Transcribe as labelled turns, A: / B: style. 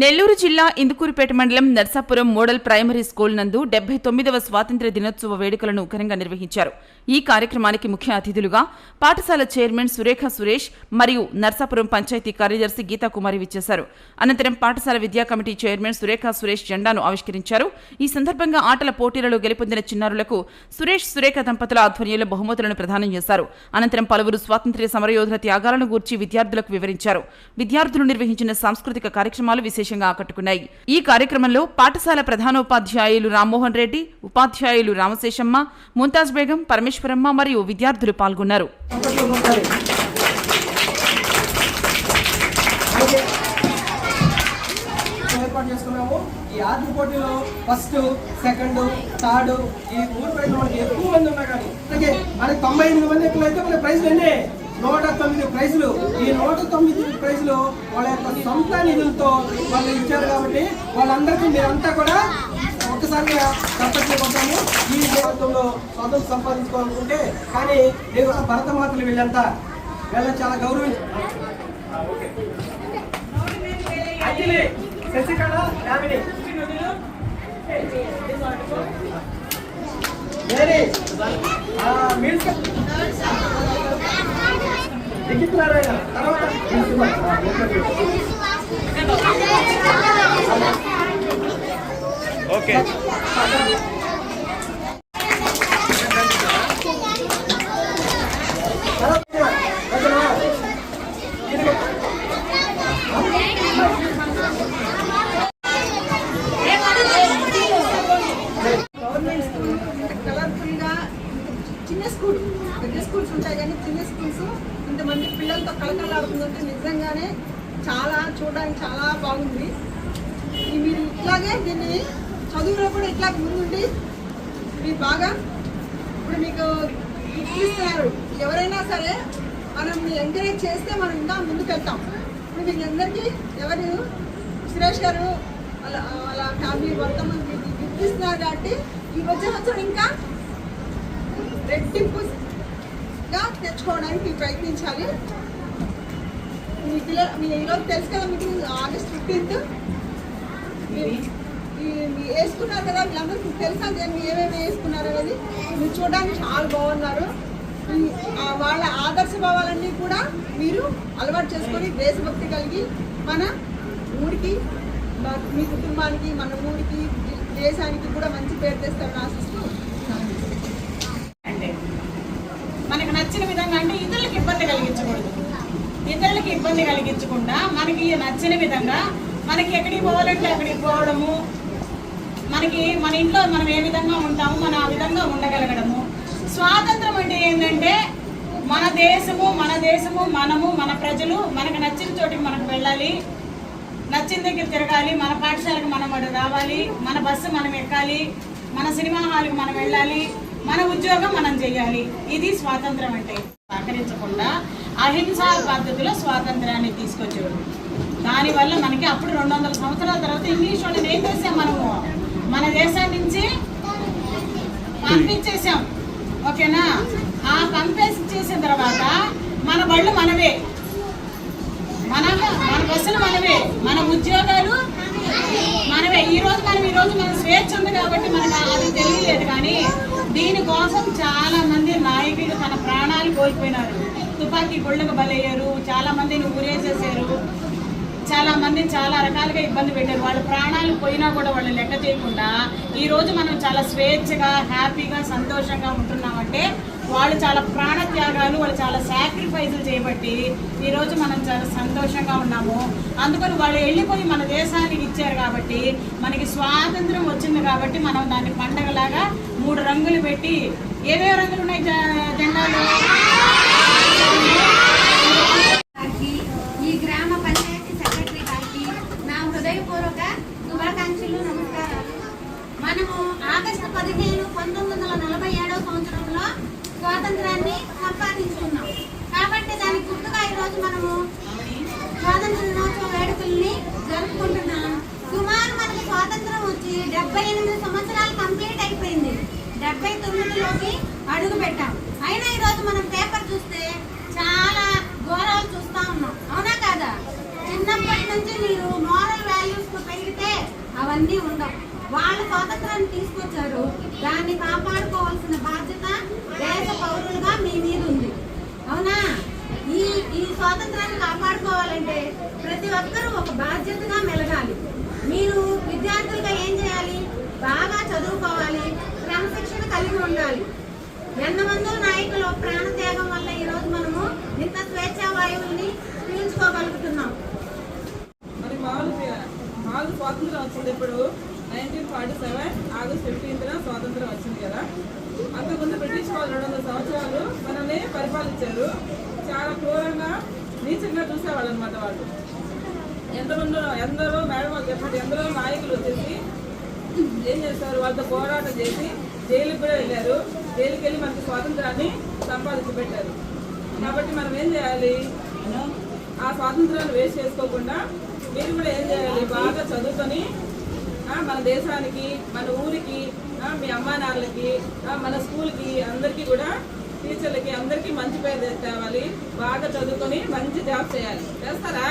A: నెల్లూరు జిల్లా ఇందుకూరుపేట మండలం Narsapuram model primary school నందు డెబ్బై తొమ్మిదవ స్వాతంత్ర్య దినోత్సవ వేడుకలను ఘనంగా నిర్వహించారు. ఈ కార్యక్రమానికి ముఖ్య అతిథులుగా పాఠశాల చైర్మన్ సురేఖ సురేష్ మరియు నర్సాపురం పంచాయతీ కార్యదర్శి గీతాకుమారి విచ్చేశారు. అనంతరం పాఠశాల విద్యా కమిటీ చైర్మన్ సురేఖ సురేష్ జెండాను ఆవిష్కరించారు. ఈ సందర్భంగా ఆటల పోటీలలో గెలుపొందిన చిన్నారులకు సురేష్ సురేఖ దంపతుల ఆధ్వర్యంలో బహుమతులను ప్రదానం చేశారు. అనంతరం పలువురు స్వాతంత్ర్య సమరయోధుల త్యాగాలను గూర్చి విద్యార్థులకు వివరించారు. విద్యార్థులు నిర్వహించిన సాంస్కృతిక కార్యక్రమాలు విశేషంగా ఆకట్టుకున్నాయి. ఈ కార్యక్రమంలో పాఠశాల ప్రధానోపాధ్యాయులు రామ్మోహన్ రెడ్డి ఉపాధ్యాయులు రామశేషమ్మ ముంతాజ్ బేగం పరమేశ్వరమ్మ మరియు విద్యార్థులు పాల్గొన్నారు.
B: చప్పట్లు ఏర్పాటు చేసుకున్నాము. ఈ ఆర్ట్ పోటీలో ఫస్ట్ సెకండ్ థర్డ్ ఈ మూడు ప్రైజ్లు మనకి ఎక్కువ మంది ఉన్నా కానీ అలాగే మనకి తొంభై ఎనిమిది మంది ఎక్కువ అయితే మన ప్రైజ్లు ఎన్నే నూట తొమ్మిది ప్రైజులు. ఈ నూట తొమ్మిది ప్రైజులు వాళ్ళ యొక్క సొంత నిధులతో వాళ్ళు ఇచ్చారు కాబట్టి వాళ్ళందరికీ మీరంతా కూడా ఒక్కసారిగా చప్పట్లు కొట్టాము ఈ జీవితంలో స్వాతంత్రం సంపాదించుకోవాలనుకుంటే కానీ నేను కూడా భరతమాతలు వీళ్ళంతా వీళ్ళని చాలా గౌరవించ శశికళ యామిని మేరీ ఆ,
C: ఓకే
D: గవర్నమెంట్ స్కూల్ కలర్ఫుల్గా చిన్న స్కూల్ పెద్ద స్కూల్స్ ఉంటాయి కానీ చిన్న స్కూల్స్ ఇంతమంది పిల్లలతో కలకలాడుతుందంటే నిజంగానే చాలా చూడడానికి చాలా బాగుంది. మీరు ఇట్లాగే దీన్ని చదువులో కూడా ఇట్లా ముందుండి మీరు బాగా ఇప్పుడు మీకు గిఫ్ట్ ఇస్తున్నారు. ఎవరైనా సరే మనం ఎంకరేజ్ చేస్తే మనం ఇంకా ముందుకు వెళ్తాం ఇప్పుడు మీకు అందరికీ ఎవరు? సురేష్ గారు వాళ్ళ వాళ్ళ ఫ్యామిలీ మొత్తం గుర్తిస్తున్నారు గిఫ్ట్ ఇస్తున్నారు కాబట్టి ఈ వచ్చే సంవత్సరం ఇంకా రెట్టింపుగా తెచ్చుకోవడానికి ప్రయత్నించాలి. మీ పిల్లలు మీ ఈరోజు తెలుసు కదా మీకు ఆగస్ట్ ఫిఫ్టీన్త్. వేసుకున్నారు కదా వీళ్ళందరూ మీకు తెలుసా దేని ఏమేమి వేసుకున్నారు అనేది? మీరు చూడడానికి చాలా బాగున్నారు. వాళ్ళ ఆదర్శ భావాలన్నీ కూడా మీరు అలవాటు చేసుకొని దేశభక్తి కలిగి మన ఊరికి మ- మీ కుటుంబానికి మన ఊరికి దేశానికి కూడా మంచి పేరు తెస్తారని ఆశిస్తూ
E: అంటే మనకు నచ్చిన విధంగా అంటే ఇతరులకు ఇబ్బంది కలిగించకూడదు ఇబ్బంది కలిగించకుండా మనకి నచ్చిన విధంగా మనకి ఎక్కడికి పోవాలంటే అక్కడికి పోవడము మనకి మన ఇంట్లో మనం ఏ విధంగా ఉంటాము మనం ఆ విధంగా ఉండగలగడము. స్వాతంత్రం అంటే ఏంటంటే మన దేశము మన దేశము మనము మన ప్రజలు మనకు నచ్చిన చోటికి మనకు వెళ్ళాలి. నచ్చిన దగ్గర తిరగాలి మన పాఠశాలకు మనం అటు రావాలి మన బస్సు మనం ఎక్కాలి మన సినిమా హాల్కి మనం వెళ్ళాలి మన ఉద్యోగం మనం చేయాలి. ఇది స్వాతంత్రం అంటే. సహకరించకుండా అహింసా పద్ధతిలో స్వాతంత్రాన్ని తీసుకొచ్చాడు. దానివల్ల మనకి అప్పుడు రెండు వందల సంవత్సరాల తర్వాత ఇంగ్లీష్ వాళ్ళని ఏం చేసాం మనము? మన దేశం నుంచి పంపించేసాం. ఓకేనా? ఆ పంపేసి చేసిన తర్వాత మన బళ్ళు మనవే. మన మన బస్సులు మనవే. మన ఉద్యోగాలు మనమే ఈ రోజు మనం ఈ రోజు మన స్వేచ్ఛ ఉంది కాబట్టి మనకు అది తెలియలేదు కానీ దీనికోసం చాలా మంది నాయకులు తన ప్రాణాలు కోల్పోయినారు. తుపాకీ గుళ్ళకు బలయ్యారు చాలా మందిని ఊరేసేసారు చాలా మంది చాలా రకాలుగా ఇబ్బంది పెట్టారు. వాళ్ళ ప్రాణాలు పోయినా కూడా వాళ్ళు లెక్క చేయకుండా ఈరోజు మనం చాలా స్వేచ్ఛగా హ్యాపీగా సంతోషంగా ఉంటున్నామంటే వాళ్ళు చాలా ప్రాణత్యాగాలు వాళ్ళు చాలా సాక్రిఫైజులు చేయబట్టి ఈరోజు మనం చాలా సంతోషంగా ఉన్నాము. అందుకని వాళ్ళు వెళ్ళిపోయి మన దేశానికి ఇచ్చారు కాబట్టి మనకి స్వాతంత్రం వచ్చింది కాబట్టి మనం దాన్ని పండగలాగా మూడు రంగులు పెట్టి ఏవే రంగులు ఉన్నాయి జెండాలు?
F: ఈ గ్రామ పంచాయతీ సెక్రటరీ గారికి నా హృదయపూర్వక శుభాకాంక్షలు నమస్కారాలు. మనము ఆగస్టు పదిహేను పంతొమ్మిది వందల నలభై ఏడవ సంవత్సరంలో స్వాతంత్రాన్ని సంపాదించుకున్నాం. కాబట్టి దానికి గుర్తుగా ఈరోజు మనము స్వాతంత్ర దినోత్సవ వేడుకల్ని జరుపుకుంటున్నాం. సుమారు మనకు స్వాతంత్రం వచ్చి డెబ్బై ఎనిమిది సంవత్సరాలు కంప్లీట్ అయిపోయింది. డెబ్బై తొమ్మిదిలోకి అడుగు పెట్టాం. అయినా ఈరోజు మనం పేపర్ చూస్తే చాలా ఘోరాలు చూస్తా ఉన్నాం. అవునా కాదా? చిన్నప్పటి నుంచి మీరు మోరల్ వాల్యూస్ అవన్నీ ఉండవు. వాళ్ళు స్వాతంత్రాన్ని తీసుకొచ్చారు. దాన్ని కాపాడుకోవాల్సిన బాధ్యత దేశ పౌరులుగా మీ మీద ఉంది. అవునా? ఈ ఈ స్వాతంత్రాన్ని కాపాడుకోవాలంటే ప్రతి ఒక్కరూ ఒక బాధ్యతగా మెలగాలి. మీరు విద్యార్థులుగా ఏం చేయాలి బాగా చదువుకోవాలి క్రమశిక్షణ కలిగి ఉండాలి ఎంతమందో నాయకులు ప్రాణత్యాగం వల్ల ఈరోజు మనము ఇంత స్వేచ్ఛా వాయువుల్ని పీల్చుకోగలుగుతున్నాం
C: మరి మామూలు మామూలు స్వాతంత్రం వచ్చింది ఇప్పుడు నైన్టీన్ ఫార్టీ సెవెన్ ఆగస్ట్ ఫిఫ్టీన్త్న స్వాతంత్రం వచ్చింది కదా. అంతకుముందు బ్రిటిష్ వాళ్ళు రెండు వందల సంవత్సరాలు మనల్ని పరిపాలించారు. చాలా క్రూరంగా నీచంగా చూసేవాళ్ళు అనమాట వాళ్ళు. ఎంతమంది ఎందరో మేడం వాళ్ళు చెప్పినట్టు ఎందరో నాయకులు వచ్చేసి ఏం చేస్తారు? వాళ్ళతో పోరాటం చేసి జైలుకి కూడా వెళ్ళారు. జైలుకి వెళ్ళి మనకి స్వాతంత్రాన్ని సంపాదించి పెట్టారు. కాబట్టి మనం ఏం చేయాలి? ఆ స్వాతంత్రాన్ని వేస్ట్ చేసుకోకుండా మీరు కూడా ఏం చేయాలి? బాగా చదువుకొని మన దేశానికి మన ఊరికి మీ అమ్మా నాన్నలకి మన స్కూల్కి అందరికీ కూడా టీచర్లకి అందరికీ మంచి పేరు తేవాలి బాగా చదువుకొని మంచి జాబ్ చేయాలి. చేస్తారా?